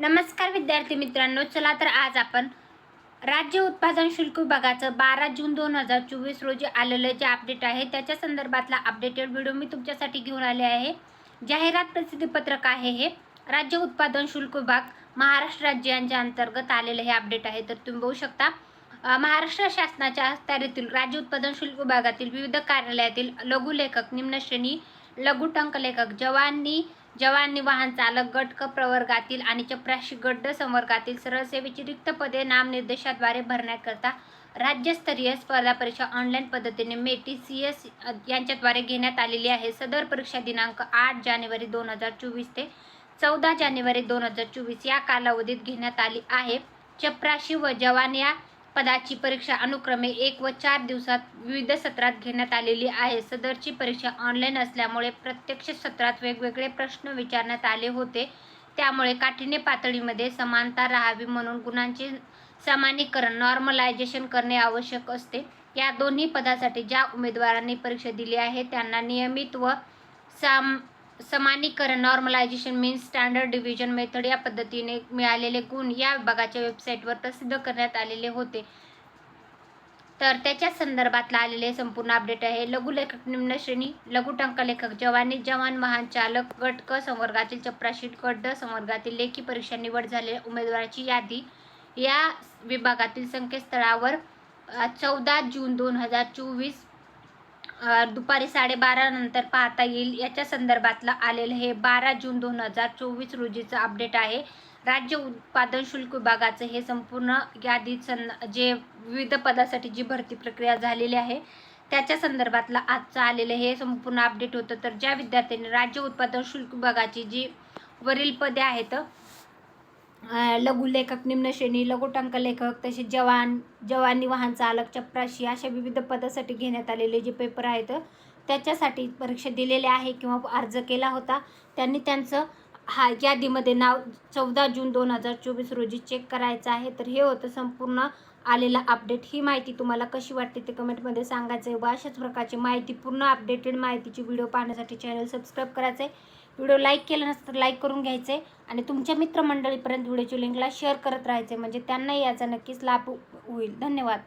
नमस्कार विद्यार्थी मित्रांनो चला तर आज आपण राज्य उत्पादन शुल्क विभागाचं बारा जून दोन हजार चोवीस रोजी आलेलं जे अपडेट आहे त्याच्या संदर्भातला अपडेटेड व्हिडिओ मी तुमच्यासाठी घेऊन आले आहे. जाहिरात प्रसिद्धीपत्रक आहे हे. राज्य उत्पादन शुल्क विभाग महाराष्ट्र राज्य यांच्या अंतर्गत आलेलं हे अपडेट आहे तर तुम्ही बघू शकता. महाराष्ट्र शासनाच्या अखत्यारीतील राज्य उत्पादन शुल्क विभागातील विविध कार्यालयातील लघुलेखक निम्नश्रेणी लघुटंक लेखक जवानी जवान वाहन चालक गट क प्रवर्गातील आणि चपराशी गड्ड संवर्गातील सरळसेवेची रिक्त पदे नामनिर्देशाद्वारे भरण्याकरता राज्यस्तरीय स्पर्धा परीक्षा ऑनलाईन पद्धतीने मेटी सी एस यांच्याद्वारे घेण्यात आलेली आहे. सदर परीक्षा दिनांक आठ जानेवारी दोन हजार चोवीस ते चौदा जानेवारी दोन हजार चोवीस या कालावधीत घेण्यात आली आहे. चपराशी व जवान या पदाची परीक्षा अनुक्रमे एक व चार दिवसात विविध सत्रात घेण्यात आलेली आहे. सदरची परीक्षा ऑनलाईन असल्यामुळे प्रत्यक्ष सत्रात वेगवेगळे प्रश्न विचारण्यात आले होते. त्यामुळे काठिण्य पातळीमध्ये समानता राहावी म्हणून गुणांचे समानीकरण नॉर्मलायझेशन करणे आवश्यक असते. या दोन्ही पदासाठी ज्या उमेदवारांनी परीक्षा दिली आहे त्यांना नियमित व साम समानीकरण normalization means standard division method या पद्धतीने मिळालेले गुण या विभागाच्या वेबसाईटवर प्रसिद्ध करण्यात आलेले होते. तर त्याच्या संदर्भातला आलेले संपूर्ण अपडेट आहे. लघुलेखक निम्न श्रेणी लघु टंकलेखक जवानी जवान वाहन चालक गट क संवर्गातील चपराशी गट ड संवर्गातील लेखी परीक्षा निवड झालेल्या उमेदवाराची यादी. या विभागातील संकेतस्थळावर चौदा जून दोन हजार चोवीस दुपारी साडेबारा नंतर पाहता येईल. याच्या संदर्भातलं आलेलं हे बारा जून दोन हजार चोवीस रोजीचं अपडेट आहे. राज्य उत्पादन शुल्क विभागाचं हे संपूर्ण यादीत सं जे विविध पदासाठी जी भरती प्रक्रिया झालेली आहे त्याच्या संदर्भातलं आजचं आलेलं हे संपूर्ण अपडेट होतं. तर ज्या विद्यार्थ्यांनी राज्य उत्पादन शुल्क विभागाची जी वरील पदे आहेत लघुलेखक निम्नश्रेणी लघुटंक लेखक तसेच जवान जवानी वाहन चालक चपराशी अशा विविध पदासाठी घेण्यात आलेले जे पेपर आहेत त्याच्यासाठी परीक्षा दिलेले आहे किंवा अर्ज केला होता त्यांनी त्यांचं हा यादीमध्ये नाव चौदा जून दोन हजार चोवीस रोजी चेक करायचं आहे. तर हे होतं संपूर्ण आलेला अपडेट ही माहिती तुम्हाला कशी वाटते ते कमेंटमध्ये सांगायचं आहे व अशाच प्रकारची माहिती पूर्ण अपडेटेड माहितीची व्हिडिओ पाहण्यासाठी चॅनल सबस्क्राईब करायचं आहे व्हिडिओ लाईक केला नसतं तर लाईक करून घ्यायचं आहे आणि तुमच्या मित्रमंडळीपर्यंत व्हिडिओची लिंकला शेअर करत राहायचे म्हणजे त्यांनाही याचा नक्कीच लाभ होईल. धन्यवाद.